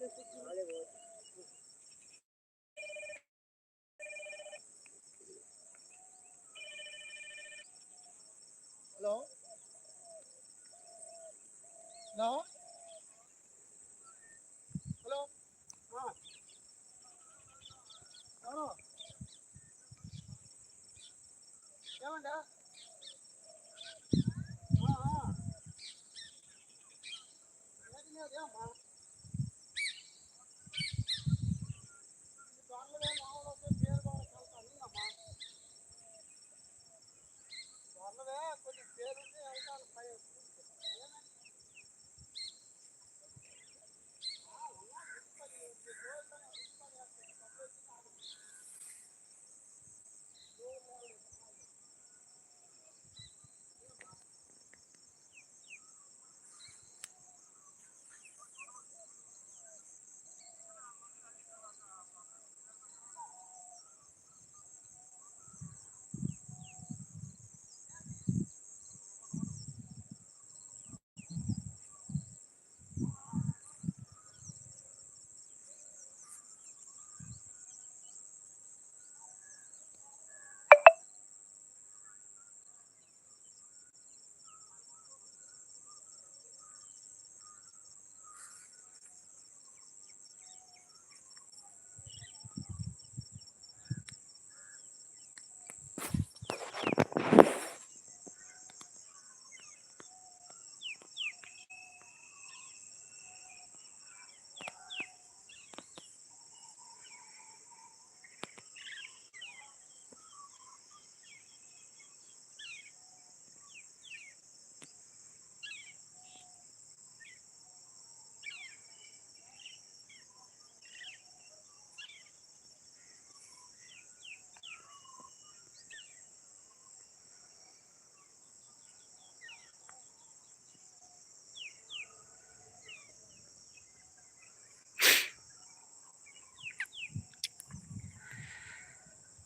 这是啥嘞？我。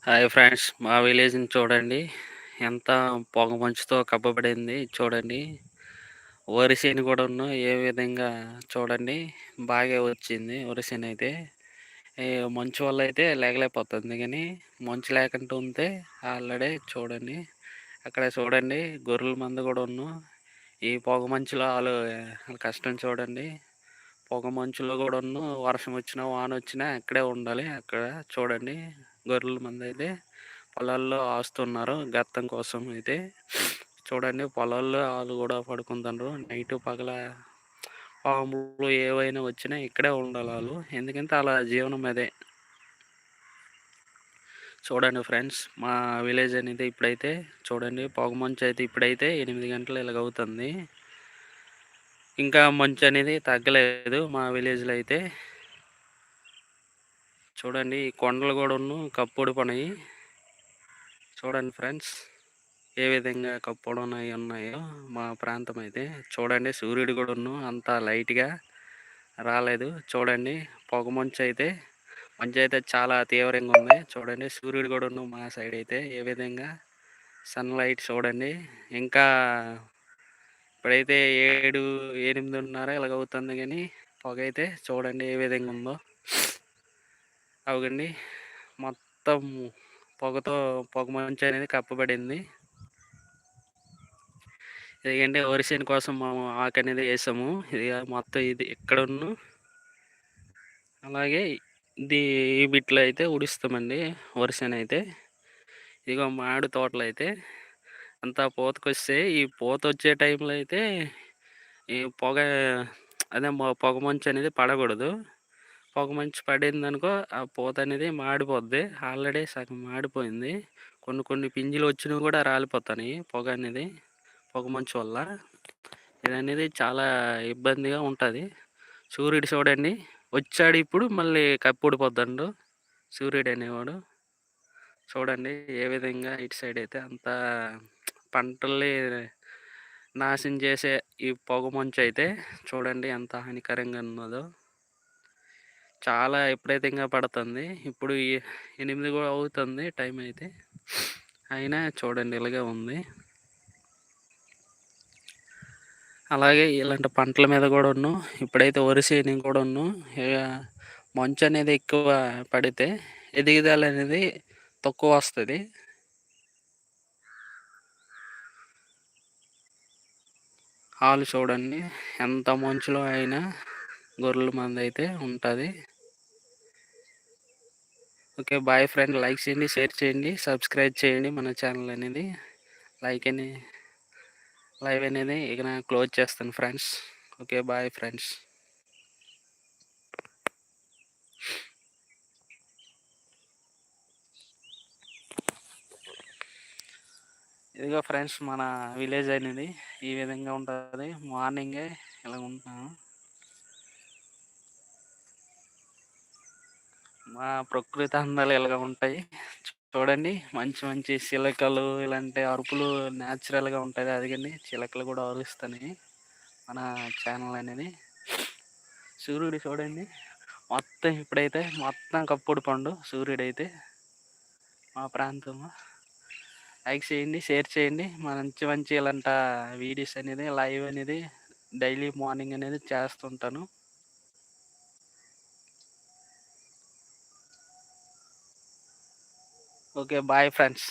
hi friends మా విలేజ్ని చూడండి. ఎంత పొగ మంచుతో కప్పబడింది చూడండి. వరిసేను కూడా కూడా ఏ విధంగా చూడండి. బాగా వచ్చింది వరిసేను అయితే. మంచు వల్ల అయితే లేకలేకపోతుంది కానీ మంచు లేకుండా ఉంటే ఆల్రెడీ చూడండి. అక్కడ చూడండి గొర్రెల మంద కూడా ఉన్ను ఈ పొగ మంచులో వాళ్ళు కష్టం చూడండి. పొగ మంచులో కూడా ఉన్న వర్షం వచ్చినా వాన వచ్చినా అక్కడే ఉండాలి అక్కడ చూడండి. గొర్రెల మంది అయితే పొలాల్లో ఆస్తున్నారు. గత్తం కోసం అయితే చూడండి పొలాల్లో వాళ్ళు కూడా పడుకుంటున్నారు. నైట్ పగల పాములు ఏవైనా వచ్చినా ఇక్కడే ఉండాలి వాళ్ళు ఎందుకంటే అలా జీవనం అదే. చూడండి ఫ్రెండ్స్ మా విలేజ్ అనేది ఇప్పుడైతే చూడండి పొగ మంచు అయితే ఇప్పుడైతే ఎనిమిది గంటలు ఇలాగ అవుతుంది. ఇంకా మంచు అనేది తగ్గలేదు మా విలేజ్లో అయితే. చూడండి కొండలు కూడా కప్పుడు పనాయి. చూడండి ఫ్రెండ్స్ ఏ విధంగా కప్పుడున్నాయి ఉన్నాయో మా ప్రాంతం అయితే. చూడండి సూర్యుడు కూడా అంత లైట్గా రాలేదు. చూడండి పొగ మంచు అయితే మంచు అయితే చాలా తీవ్రంగా ఉంది. చూడండి సూర్యుడు కూడా మా సైడ్ అయితే ఏ విధంగా సన్లైట్ చూడండి. ఇంకా ఇప్పుడైతే ఏడు ఎనిమిదిన్నర ఇలాగ అవుతుంది కానీ పొగ అయితే చూడండి ఏ విధంగా ఉందో. అవగండి. మొత్తం పొగతో పొగ మంచు అనేది కప్పబడింది. ఇదిగండి వరిసేను కోసం మేము ఆకు అనేది వేసాము. ఇది మొత్తం ఇది ఇక్కడ ఉన్న అలాగే ఇది ఈ బిట్లో అయితే ఉడిస్తామండి వరిసేను అయితే. ఇదిగో మామిడి తోటలు అయితే. అంతా పూతకొస్తే ఈ పూత వచ్చే టైంలో అయితే ఈ పొగ అదే పొగ మంచు అనేది పడకూడదు. పొగ మంచు పడింది అనుకో ఆ పూత అనేది మాడిపోద్ది. ఆల్రెడీ సగం మాడిపోయింది. కొన్ని కొన్ని పింజులు వచ్చినవి కూడా రాలిపోతాయి పొగ అనేది పొగ మంచు వల్ల. ఇది అనేది చాలా ఇబ్బందిగా ఉంటుంది. సూర్యుడు చూడండి వచ్చాడు ఇప్పుడు మళ్ళీ కప్పుడిపోద్దండు సూర్యుడు అనేవాడు. చూడండి ఏ విధంగా ఇటు సైడ్ అయితే అంత పంటల్ని నాశనం చేసే ఈ పొగ మంచు అయితే చూడండి ఎంత హానికరంగా ఉన్నదో. చాలా విపరీతంగా పడుతుంది. ఇప్పుడు ఎనిమిది కూడా అవుతుంది టైం అయితే. అయినా చూడండి ఇలాగే ఉంది. అలాగే ఇలాంటి పంటల మీద కూడా ఉన్నాం. ఇప్పుడైతే వరి కూడా కూడాను ఇక మంచు అనేది ఎక్కువ పడితే ఎదుగుదల అనేది తక్కువ వస్తుంది. హాలు చూడండి. ఎంత మంచులో అయినా గొర్రెల మంది అయితే ఉంటుంది. Okay bye friend. లైక్ చేయండి షేర్ చేయండి సబ్స్క్రైబ్ చేయండి మన ఛానల్ అనేది. లైక్ అని లైవ్ అనేది ఇక నేను క్లోజ్ చేస్తాను ఫ్రెండ్స్. Okay bye friends. ఇదిగో ఫ్రెండ్స్ మన విలేజ్ అనేది ఈ విధంగా ఉంటుంది. మార్నింగే ఇలా ఉంటున్నాము మా ప్రకృతి అందాలు ఇలాగ ఉంటాయి. చూడండి మంచి మంచి చిలకలు ఇలాంటి అరుపులు న్యాచురల్గా ఉంటాయి. అదిగండి చిలకలు కూడా అరుస్తాయి మన ఛానల్ అనేది. సూర్యుడు చూడండి మొత్తం ఇప్పుడైతే మొత్తం కప్పుడు పండు సూర్యుడు అయితే మా ప్రాంతము లైక్ చేయండి షేర్ చేయండి. మంచి మంచి ఇలాంటి వీడియోస్ అనేది లైవ్ అనేది డైలీ మార్నింగ్ అనేది చేస్తుంటాను. Okay bye friends